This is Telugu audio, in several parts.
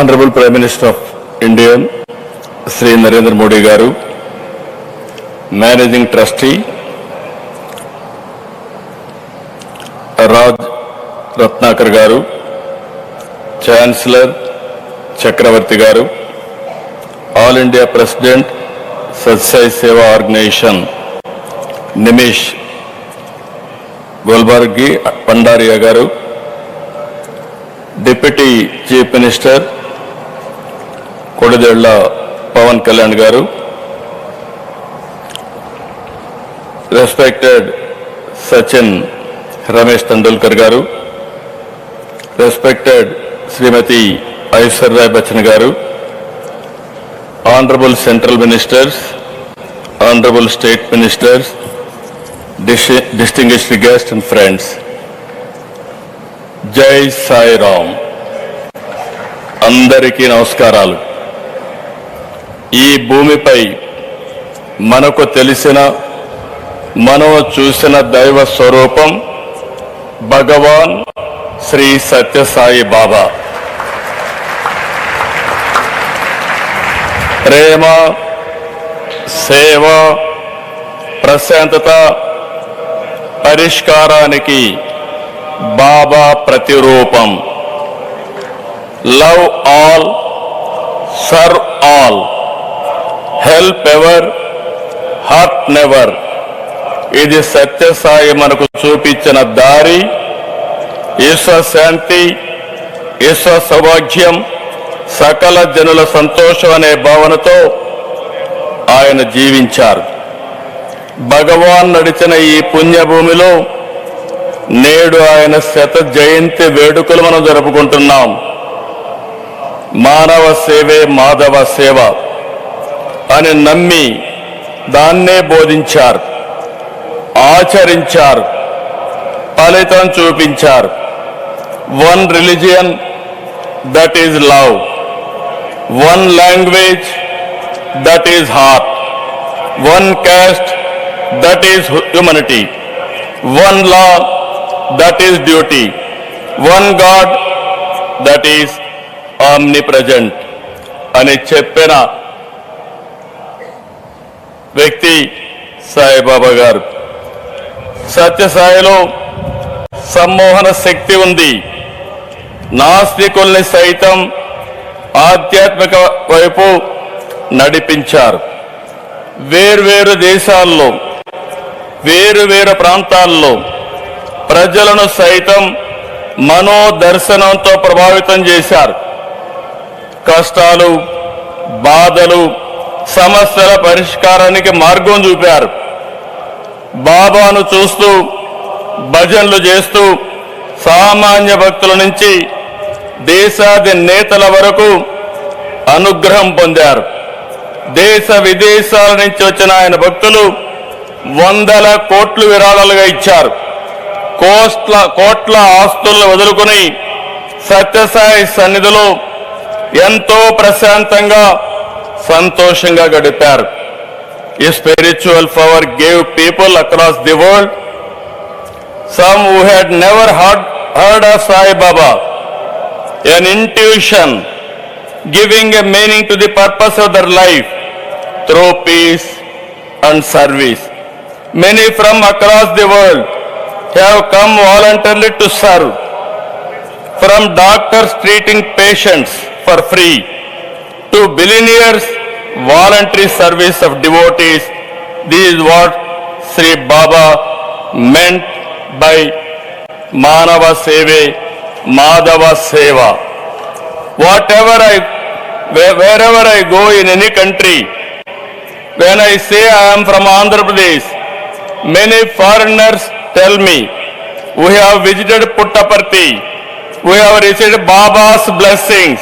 Honourable prime minister of India Shri Narendra Modi గారు మేనేజింగ్ ట్రస్టీ రాజ్ రత్నాకర్ గారు ఛాన్సలర్ చక్రవర్తి గారు ఆల్ ఇండియా ప్రెసిడెంట్ సత్సాయి సేవా ఆర్గనైజేషన్ నిమేష్ గోల్బార్గి పండారియా గారు డిప్యూటీ చీఫ్ మినిస్టర్ కొడదేళ్ళ పవన్ కళ్యాణ్ గారు. రెస్పెక్టెడ్ సచిన్ రమేష్ తెండూల్కర్ గారు. రెస్పెక్టెడ్ శ్రీమతి ఐశ్వర్య బచ్చన్ గారు. Honourable central ministers honourable state ministers distinguished guests and friends. జై సాయి రామ్ అందరికీ నమస్కారాలు. ఈ భూమిపై మనకు తెలిసిన మనం చూసిన దైవ స్వరూపం భగవాన్ శ్రీ సత్యసాయి బాబా. ప్రేమ సేవ ప్రశాంతత పరిష్కారానికి బాబా ప్రతిరూపం. Love all serve all. Help ever hurt never ఇది సత్యసాయి మనకు చూపించిన దారి ఈశ్వ శాంతి ఈశ్వ సౌభాగ్యం సకల జనుల సంతోషం అనే భావనతో ఆయన జీవించారు. భగవాన్ నడిచిన ఈ పుణ్యభూమిలో నేడు ఆయన శత జయంతి వేడుకలు మనం జరుపుకుంటున్నాం. మానవ సేవే మాధవ సేవ. అని నమ్మి దాన్నే బోధించారు ఆచరించారు ఫలితం చూపించారు one religion that is love one language that is heart one caste that is humanity one law that is duty one god that is omnipresent అని చెప్పిన వ్యక్తి సాయిబాబా గారు. సత్యసాయిలో సమ్మోహన శక్తి ఉంది. నాస్తికుల్ని సైతం ఆధ్యాత్మిక వైపు నడిపించారు. వేర్వేరు దేశాల్లో వేరు వేరు ప్రాంతాల్లో ప్రజలను సైతం మనోదర్శనంతో ప్రభావితం చేశారు. కష్టాలు బాధలు సమస్యల పరిష్కారానికి మార్గం చూపారు. బాబాను చూస్తూ భజనలు చేస్తూ సామాన్య భక్తుల నుంచి దేశాది నేతల వరకు అనుగ్రహం పొందారు. దేశ విదేశాల నుంచి వచ్చిన ఆయన భక్తులు వందల కోట్లు విరాళాలుగా ఇచ్చారు. కోట్ల కోట్ల ఆస్తులను వదులుకుని సత్యసాయి సన్నిధిలో ఎంతో ప్రశాంతంగా సంతోషంగా గడిపారు ఈ spiritual power gave people across the world some who had never heard heard of Sai Baba an intuition giving a meaning to the purpose of their life through peace and service. Many from across the world have come voluntarily to serve. From doctors treating patients for free To billionaires voluntary service of devotees. This is what Sri Baba meant by Manava Seve, Madhava Seva. Whatever I, wherever I go in any country, when I say I am from Andhra Pradesh, many foreigners tell me, we have visited Puttaparthi, we have received Baba's blessings.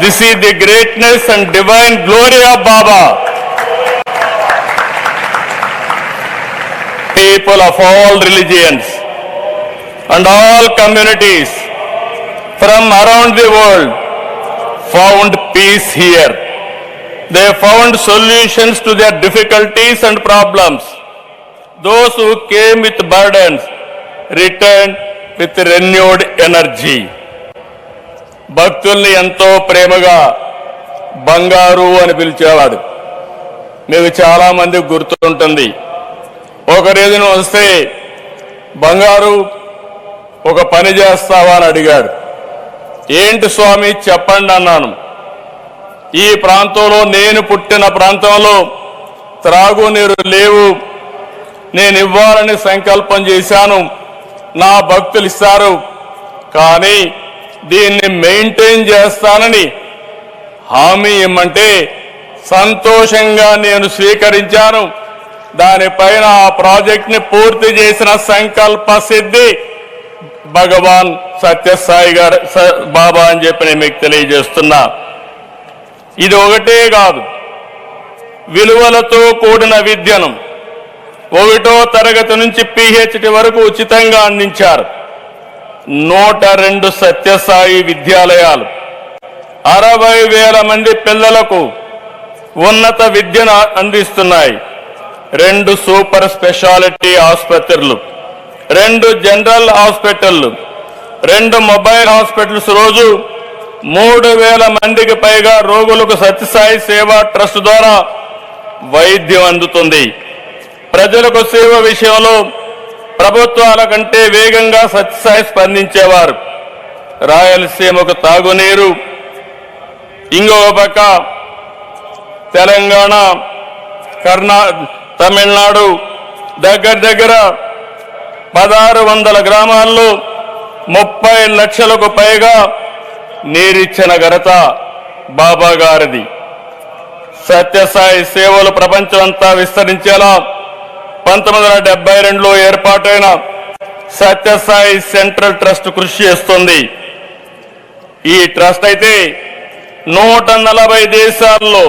This is the greatness and divine glory of Baba. People of all religions and all communities from around the world found peace here. They found solutions to their difficulties and problems. Those who came with burdens returned with renewed energy. భక్తుల్ని ఎంతో ప్రేమగా బంగారు అని పిలిచేవాడు. మీకు చాలా మంది గుర్తుంటుంది ఒక రోజున వస్తే బంగారు ఒక పని చేస్తావా అని అడిగాడు. ఏంటి స్వామి చెప్పండి అన్నాను. ఈ ప్రాంతంలో నేను పుట్టిన ప్రాంతంలో త్రాగునీరు లేవు. నేను ఇవ్వాలని సంకల్పం చేశాను. నా భక్తులు ఇస్తారు. కానీ దీన్ని మెయింటైన్ చేస్తానని హామీ ఇమ్మంటే సంతోషంగా నేను స్వీకరించాను. దానిపైన ఆ ప్రాజెక్ట్ని పూర్తి చేసిన సంకల్ప సిద్ధి భగవాన్ సత్యసాయి గారు స- బాబా అని చెప్పి నేను మీకు తెలియజేస్తున్నా. ఇది ఒకటే కాదు. విలువలతో కూడిన విద్యను ఒకటో తరగతి నుంచి పిహెచ్డి వరకు ఉచితంగా అందించారు. నూట రెండు సత్యసాయి విద్యాలయాలు. అరవై వేల మంది పిల్లలకు ఉన్నత విద్యను అందిస్తున్నాయి. రెండు సూపర్ స్పెషాలిటీ ఆసుపత్రులు రెండు జనరల్ హాస్పిటళ్ళు రెండు మొబైల్ హాస్పిటల్స్ రోజు మూడు వేల మందికి పైగా రోగులకు సత్యసాయి సేవా ట్రస్ట్ ద్వారా వైద్యం అందుతుంది. ప్రజలకు సేవ విషయంలో ప్రభుత్వాల కంటే వేగంగా సత్యసాయి స్పందించేవారు. రాయలసీమకు తాగునీరు. ఇంకొక పక్క తెలంగాణ కర్ణా తమిళనాడు దగ్గర దగ్గర పదహారు వందల గ్రామాల్లో ముప్పై లక్షలకు పైగా నీరిచ్చిన ఘనత బాబా గారిది సత్యసాయి సేవలు ప్రపంచమంతా విస్తరించేలా పంతొమ్మిది వందల డెబ్బై రెండులో ఏర్పాటైన సత్యసాయి సెంట్రల్ ట్రస్ట్ కృషి చేస్తుంది. ఈ ట్రస్ట్ అయితే నూట నలభై దేశాల్లో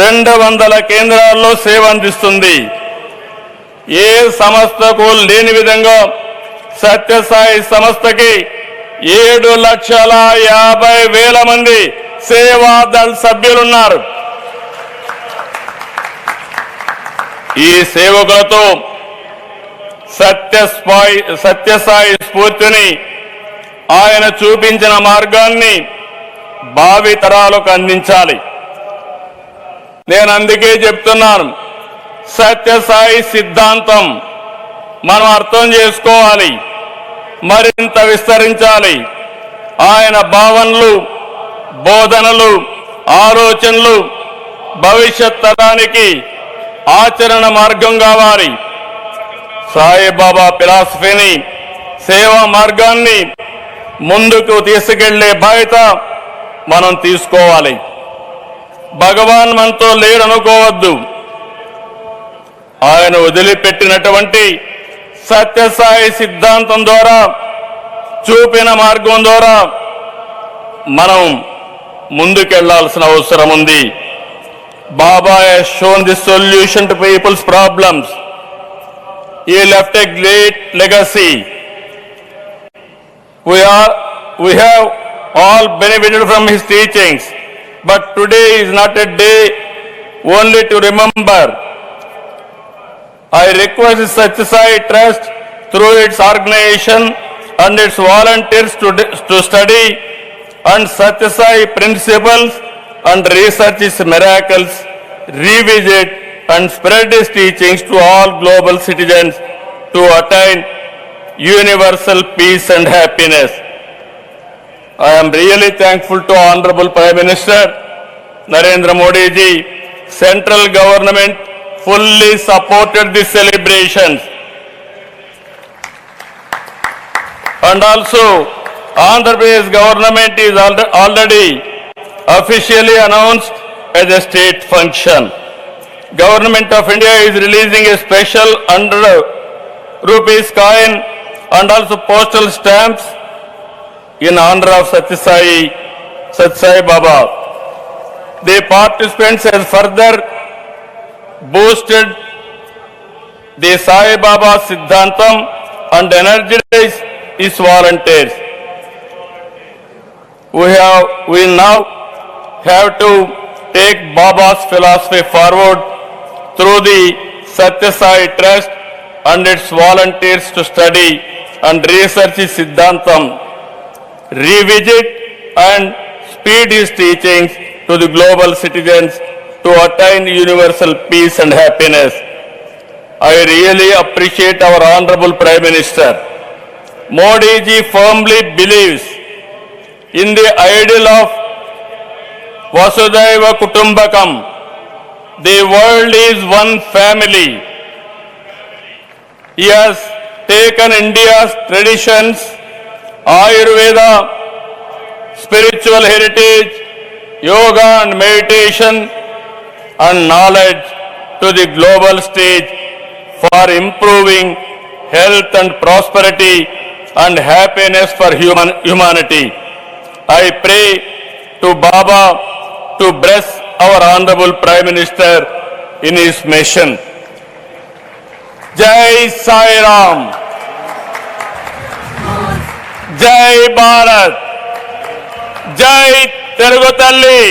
రెండు వందల కేంద్రాల్లో సేవ అందిస్తుంది. ఏ సంస్థకు లేని విధంగా సత్యసాయి సంస్థకి ఏడు లక్షల యాభై వేల మంది సేవాదళ్ సభ్యులున్నారు. ఈ సేవకులతో సత్యస్పాయి సత్యసాయి స్ఫూర్తిని ఆయన చూపించిన మార్గాన్ని భావి తరాలకు అందించాలి. నేను అందుకే చెప్తున్నాను సత్యసాయి సిద్ధాంతం మనం అర్థం చేసుకోవాలి మరింత విస్తరించాలి. ఆయన భావనలు బోధనలు ఆలోచనలు భవిష్యత్ తరానికి ఆచరణ మార్గం కావాలి. సాయిబాబా ఫిలాసఫీని సేవా మార్గాన్ని ముందుకు తీసుకెళ్ళే బాధ్యత మనం తీసుకోవాలి. భగవాన్ మనతో లేడనుకోవద్దు ఆయన వదిలిపెట్టినటువంటి సత్యసాయి సిద్ధాంతం ద్వారా చూపిన మార్గం ద్వారా మనం ముందుకెళ్ళాల్సిన అవసరం ఉంది. Baba has shown the solution to people's problems. He left a great legacy. We, are, we have all benefited from his teachings. But today is not a day only to remember. I request the Trust through its organization and its volunteers to, to study and Satyasai principles and research his miracles revisit and spread his teachings to all global citizens to attain universal peace and happiness. I am really thankful to Honorable Prime Minister Narendra Modi ji. Central government fully supported these celebrations. And also, Andhra Pradesh government is already officially announced as a state function. Government of India is releasing a special 100 rupees coin and also postal stamps in honor of Satyasai, Satyasai Baba. The participants have further boosted the Sai Baba Siddhantam and energized his volunteers. We have, we now have to take Baba's philosophy forward through the Satyasai Trust and its volunteers to study and research his Siddhantam, revisit and speed his teachings to the global citizens to attain universal peace and happiness. I really appreciate our Honorable Prime Minister. Modi ji firmly believes in the ideal of Vasudhaiva Kutumbakam. The world is one family. He has taken India's traditions, Ayurveda, spiritual heritage, yoga and meditation and knowledge to the global stage for improving health and prosperity and happiness for human, humanity. I pray to Baba to bless our Honorable Prime Minister in his mission. Jai Sai Ram. Jai Bharat. Jai Telugu Talli.